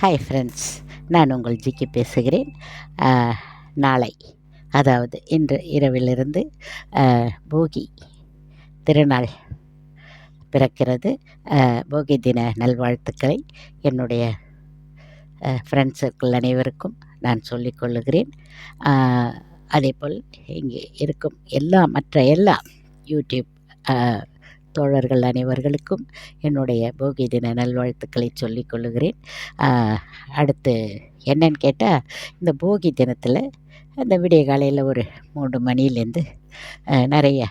Hi friends நான் உங்கள் ஜிக்கி பேசுகிறேன். நாளை அதாவது இன்று இரவிலிருந்து போகி திருநாள் பிறக்கிறது. போகி தின நல்வாழ்த்துக்களை என்னுடைய ஃப்ரெண்ட்ஸ் சர்க்கிள் அனைவருக்கும் நான் சொல்லிக் கொள்ளுகிறேன். அதேபோல் இங்கே இருக்கும் எல்லா மற்ற எல்லா யூடியூப் தோழர்கள் அனைவர்களுக்கும் என்னுடைய போகி தின நல்வாழ்த்துக்களை சொல்லிக் கொள்ளுகிறேன். அடுத்து என்னன்னு கேட்டால் இந்த போகி தினத்தில் அந்த விடிய காலையில் ஒரு மூன்று மணிலேருந்து நிறைய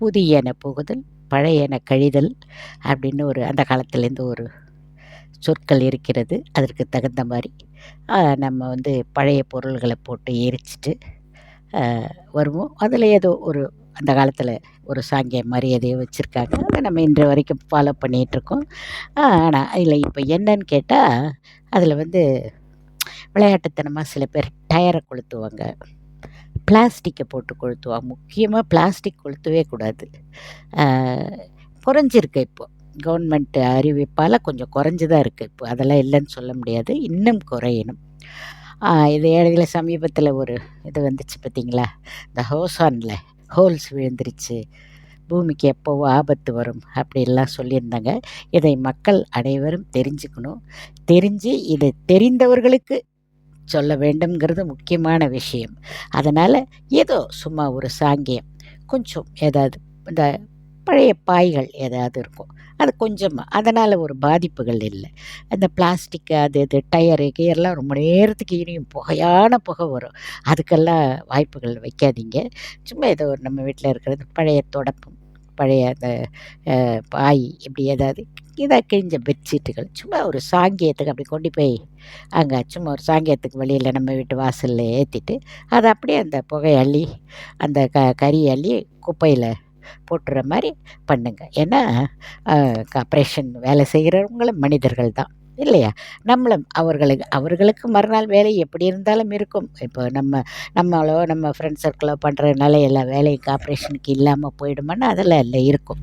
புதியன புகுதல் பழையன கழிதல் அப்படின்னு ஒரு அந்த காலத்துலேருந்து ஒரு சொற்கள் இருக்கிறது. அதற்கு தகுந்த மாதிரி நம்ம வந்து பழைய பொருள்களை போட்டு எரிச்சிட்டு வருவோம். அதில் ஏதோ ஒரு அந்த காலத்தில் ஒரு சாங்கியம் மாதிரி எதையோ வச்சுருக்காங்க. அதை நம்ம இன்று வரைக்கும் ஃபாலோ பண்ணிகிட்ருக்கோம் ஆனால் அதில் இப்போ என்னன்னு கேட்டால் அதில் வந்து விளையாட்டுத்தனமாக சில பேர் டயரை கொளுத்துவாங்க. பிளாஸ்டிக்கை போட்டு கொளுத்துவாங்க. முக்கியமாக பிளாஸ்டிக் கொளுத்தவே கூடாது. குறைஞ்சிருக்கு இப்போது கவர்மெண்ட் அறிவிப்பால் கொஞ்சம் குறைஞ்சி தான் இருக்குது இப்போ. அதெல்லாம் இல்லைன்னு சொல்ல முடியாது. இன்னும் குறையணும். இது இடையில சமீபத்தில் ஒரு இது வந்துச்சு பார்த்தீங்களா இந்த ஹோசானில் ஹோல்ஸ் விழுந்துருச்சு. பூமிக்கு எப்போவோ ஆபத்து வரும் அப்படிலாம் சொல்லியிருந்தாங்க. இதை மக்கள் அனைவரும் தெரிஞ்சுக்கணும். தெரிஞ்சு இதை தெரிந்தவர்களுக்கு சொல்ல வேண்டும்ங்கிறது முக்கியமான விஷயம். அதனால் ஏதோ சும்மா ஒரு சாங்கியம். கொஞ்சம் ஏதாவது இந்த பழைய பாய்கள் ஏதாவது இருக்கும். அது கொஞ்சமாக அதனால் ஒரு பாதிப்புகள் இல்லை. அந்த பிளாஸ்டிக் அது இது டயரு கீரெலாம் ரொம்ப நேரத்துக்கு இனியும் புகையான புகை வரும். அதுக்கெல்லாம் வாய்ப்புகள் வைக்காதீங்க. சும்மா ஏதோ ஒரு நம்ம வீட்டில் இருக்கிறது பழைய தொடப்பம் பழைய அந்த பாய் இப்படி ஏதாவது இதாக கிழிஞ்ச பெட்ஷீட்டுகள். சும்மா ஒரு சாங்கியத்துக்கு அப்படி கொண்டு போய் அங்கே சும்மா ஒரு சாங்கியத்துக்கு வெளியில் நம்ம வீட்டு வாசலில் ஏற்றிட்டு அதை அப்படியே அந்த புகையள்ளி அந்த க கறி அள்ளி குப்பையில் போட்டுற மாதிரி பண்ணுங்கள் ஏன்னா கார்ப்ரேஷன் வேலை செய்கிறவங்களும் மனிதர்கள் தான். இல்லையா? நம்மளும் அவர்களுக்கு அவர்களுக்கு மறுநாள் வேலை எப்படி இருந்தாலும் இருக்கும். இப்போ நம்ம நம்மளோ நம்ம ஃப்ரெண்ட்ஸ் சர்க்கிளோ பண்ணுறதுனால எல்லா வேலையும் ஆப்ரேஷனுக்கு இல்லாமல் போயிடுமான்னு அதெல்லாம் இல்லை இருக்கும்.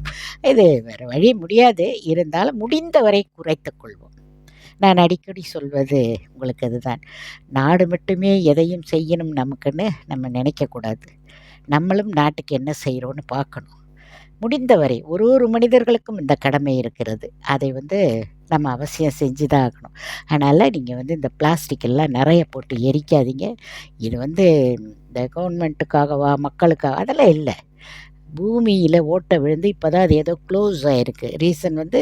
இது வேறு வழி முடியாது. இருந்தாலும் முடிந்தவரை குறைத்துக்கொள்வோம் நான் அடிக்கடி சொல்வது உங்களுக்கு அதுதான். நாடு மட்டுமே எதையும் செய்யணும் நமக்குன்னு நம்ம நினைக்கக்கூடாது நம்மளும் நாட்டுக்கு என்ன செய்கிறோன்னு பார்க்கணும். முடிந்தவரை ஒரு ஒரு மனிதர்களுக்கும் இந்த கடமை இருக்கிறது. அதை வந்து நம்ம அவசியம் செஞ்சு தான் ஆகணும். அதனால் நீங்கள் வந்து இந்த பிளாஸ்டிக் எல்லாம் நிறைய போட்டு எரிக்காதீங்க. இது வந்து இந்த கவர்மெண்ட்டுக்காகவா மக்களுக்காக அதெல்லாம் இல்லை. பூமியில் ஓட்டை விழுந்து இப்போ தான் அது ஏதோ க்ளோஸ் ஆகிருக்கு ரீசன் வந்து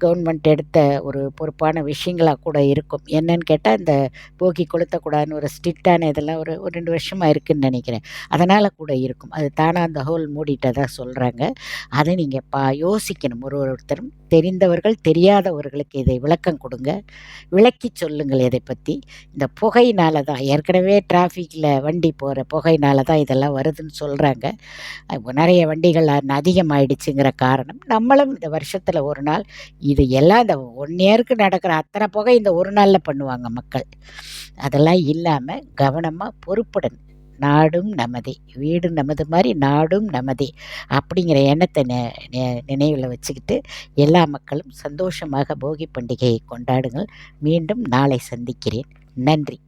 கவர்மெண்ட் எடுத்த ஒரு பொறுப்பான விஷயங்களாக கூட இருக்கும். என்னன்னு கேட்டால் இந்த போக்கி கொளுத்தக்கூடாதுன்னு ஒரு ஸ்ட்ரிக்டான இதெல்லாம் ஒரு ஒரு ரெண்டு வருஷமாக இருக்குதுன்னு நினைக்கிறேன். அதனால் கூட இருக்கும். அது தானாக அந்த ஹோல் மூடிட்டதாக சொல்கிறாங்க அதை நீங்கள் பா யோசிக்கணும். ஒரு ஒருத்தரும் தெரிந்தவர்கள் தெரியாதவர்களுக்கு இதை விளக்கம் கொடுங்க. விளக்கி சொல்லுங்கள் இதை பற்றி இந்த புகையினால தான் ஏற்கனவே டிராஃபிக்கில் வண்டி போகிற புகையினால தான் இதெல்லாம் வருதுன்னு சொல்கிறாங்க நிறைய வண்டிகள் அ- அதிகமாயிடுச்சுங்கிற காரணம். நம்மளும் இந்த வருஷத்தில் ஒரு நாள் இது எல்லாம் இந்த ஒன் இயருக்கு நடக்கிற அத்தனை புகை இந்த ஒரு நாளில் பண்ணுவாங்க மக்கள். அதெல்லாம் இல்லாமல் கவனமாக பொறுப்புடன் நாடும் நமதே. வீடு நமது மாதிரி நாடும் நமதே. அப்படிங்கிற எண்ணத்தை நினைவில் வச்சுக்கிட்டு எல்லா மக்களும் சந்தோஷமாக போகி பண்டிகையை கொண்டாடுங்கள். மீண்டும் நாளை சந்திக்கிறேன். நன்றி.